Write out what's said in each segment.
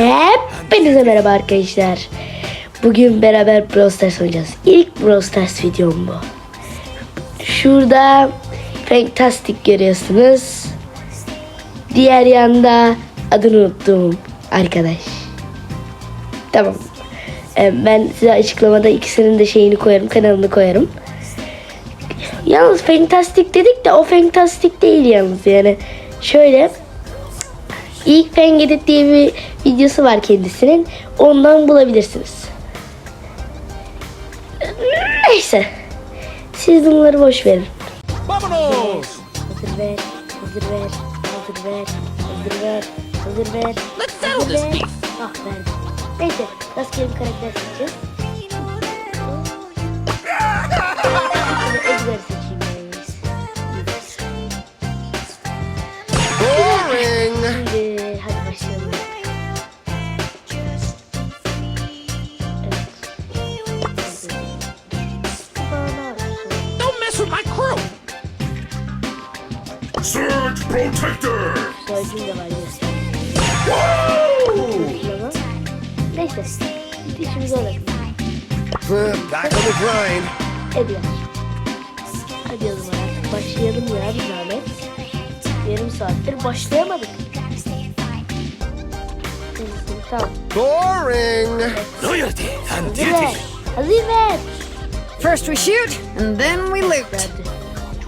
Hepinize merhaba arkadaşlar. Bugün beraber Brawl Stars oynayacağız. İlk Brawl Stars videom bu. Şurada Fantastic görüyorsunuz. Diğer yanda adını unuttuğum arkadaş. Tamam. Ee, Ben size açıklamada ikisinin de şeyini koyarım, kanalını koyarım. Yalnız Fantastic dedik de o Fantastic değil yalnız yani. Şöyle İlk Fen Edit diye bir videosu var kendisinin. Ondan bulabilirsiniz. Neyse. Siz bunları boş verin. Vámonos! Hazır ver, hazır ver, hazır ver, hazır ver, hazır ver. Let's settle this beef. Ah verdim. Neyse, rastgele bir karakter seçeceğiz. Protector! De var göstereyim. Neyse. Biz işimize olalım. Back on the grind. Edgar. Hadi zaman artık başlayalım ya bir zahmet. Yarım saattir başlayamadık. Tamam. Boring! Loyalty and ver. Hazır ver. First we shoot, and then we loot. Verdi.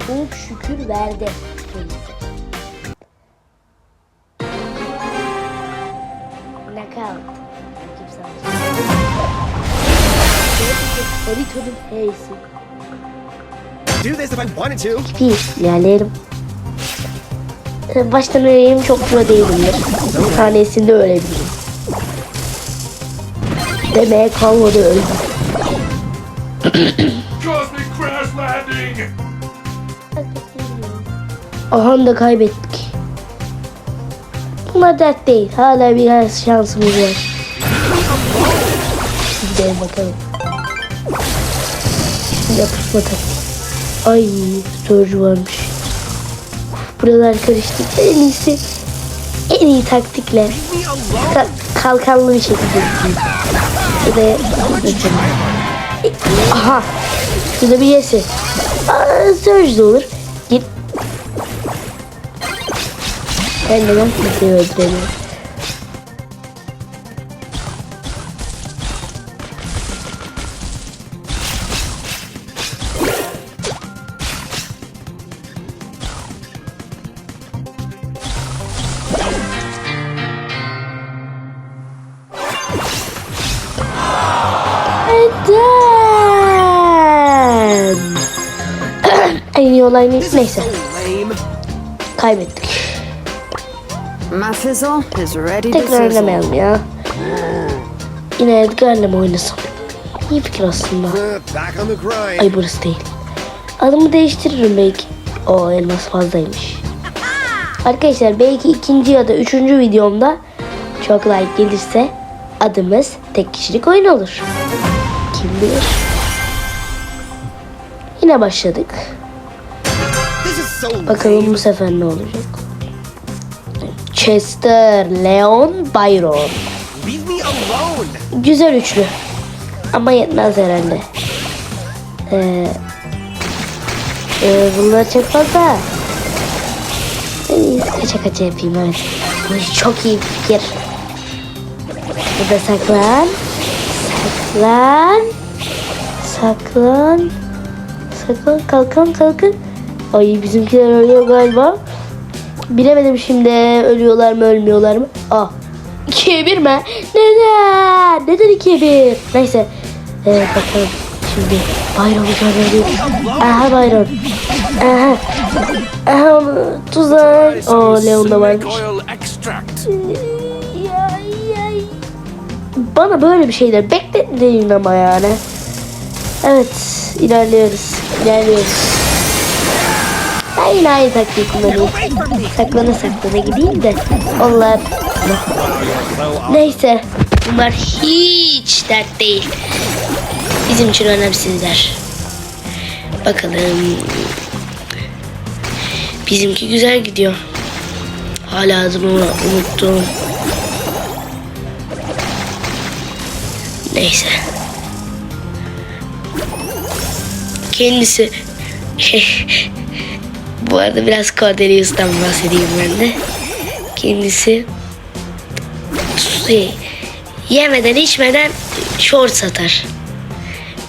Çok şükür verdi. Haritanın H'si. Do this if I wanted to. Bir ilerleyelim. Ee, Baştan öleyim çok pro değilimdir. Bir tanesinde ölebilirim. Demeye kalmadı öldüm. Cosmic Crash Landing! Aha da kaybettik. Bunlar dert değil. Hala biraz şansımız var. Gidelim bakalım. Yapışma taktiği. Ay storage'u varmış. Buralar karıştı. En iyisi en iyi taktikle ka- kalkanlı bir şekilde gideyim. Ya da. Aha. Şurada bir yesi. Aa, Surge de olur. Ben neden kimseyi öldüremiyorum? Neden? en iyi olay Neyse kaybettik. My fizzle is ready to Tekrar sizzle. oynamayalım ya. Yine Edgar'la mı oynasam? İyi fikir aslında. Ay burası değil. Adımı değiştiririm belki. O elmas fazlaymış. Arkadaşlar belki ikinci ya da üçüncü videomda çok like gelirse adımız tek kişilik oyun olur. Kim bilir. Yine başladık. Bakalım bu sefer ne olacak. Chester, Leon, Byron. Leave me alone. Güzel üçlü. Ama yetmez herhalde. Ee, e, bunlar çok fazla. En iyisi kaça kaça yapayım evet. Bu çok iyi fikir. Burada saklan. Saklan. Saklan. Saklan kalkan kalkan. Ay bizimkiler ölüyor galiba. Bilemedim şimdi ölüyorlar mı ölmüyorlar mı? Ah 2'ye 1 mi? Neden? Neden 2'ye 1? Neyse. Evet bakalım. Şimdi Bayram'ı gönderiyor. Aha Bayram. Aha. Aha tuzak. O Leon da varmış. Bana böyle bir şeyler bekletmeyin ama yani. Evet ilerliyoruz. İlerliyoruz. Ben yine aynı taktiği kullanıyorum. Saklana saklana gideyim de onlar... Neyse bunlar hiç dert değil. Bizim için önemsizler. Bakalım. Bizimki güzel gidiyor. Hala adımı unuttum. Neyse. Kendisi bu arada biraz Cordelius'tan bahsedeyim ben de. Kendisi şey, yemeden içmeden short satar.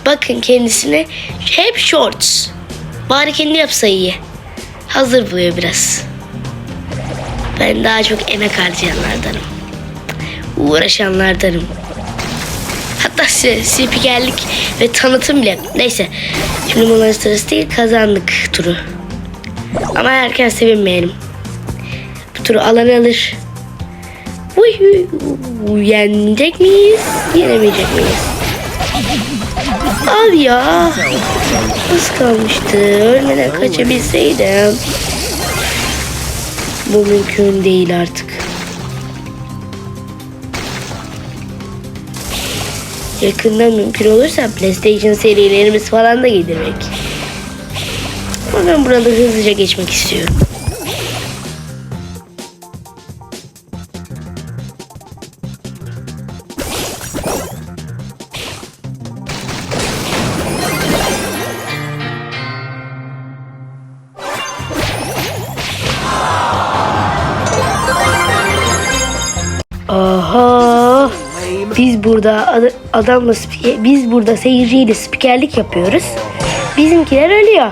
Bakın kendisine hep shorts. Bari kendi yapsa iyi. Hazır buluyor biraz. Ben daha çok emek harcayanlardanım. Uğraşanlardanım. Hatta spikerlik ve tanıtım bile. Neyse. Şimdi bunların sırası değil kazandık turu. Ama erken sevinmeyelim. Bu turu alan alır. Uy, uy, yenecek miyiz? Yenemeyecek miyiz? Al ya. Az kalmıştı. Ölmeden kaçabilseydim. Bu mümkün değil artık. Yakında mümkün olursa PlayStation serilerimiz falan da gelecek. Ama ben burada hızlıca geçmek istiyorum. Aha! Biz burada ad- adamla biz burada seyirciyle spikerlik yapıyoruz. Bizimkiler ölüyor.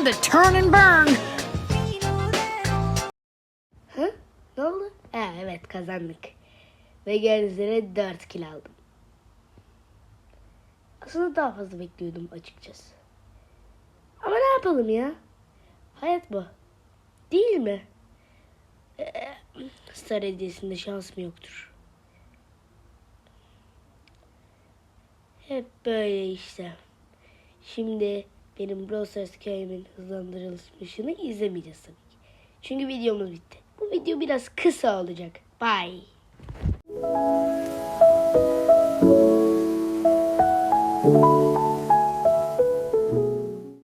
Time to turn and burn. Hı? Ne oldu? Ha, evet kazandık. Ve üzere 4 kill aldım. Aslında daha fazla bekliyordum açıkçası. Ama ne yapalım ya? Hayat bu. Değil mi? Ee, Star hediyesinde şansım yoktur. Hep böyle işte. Şimdi benim Brawl Stars hikayemin hızlandırılmışını izlemeyeceğiz tabii ki. Çünkü videomuz bitti. Bu video biraz kısa olacak. Bye.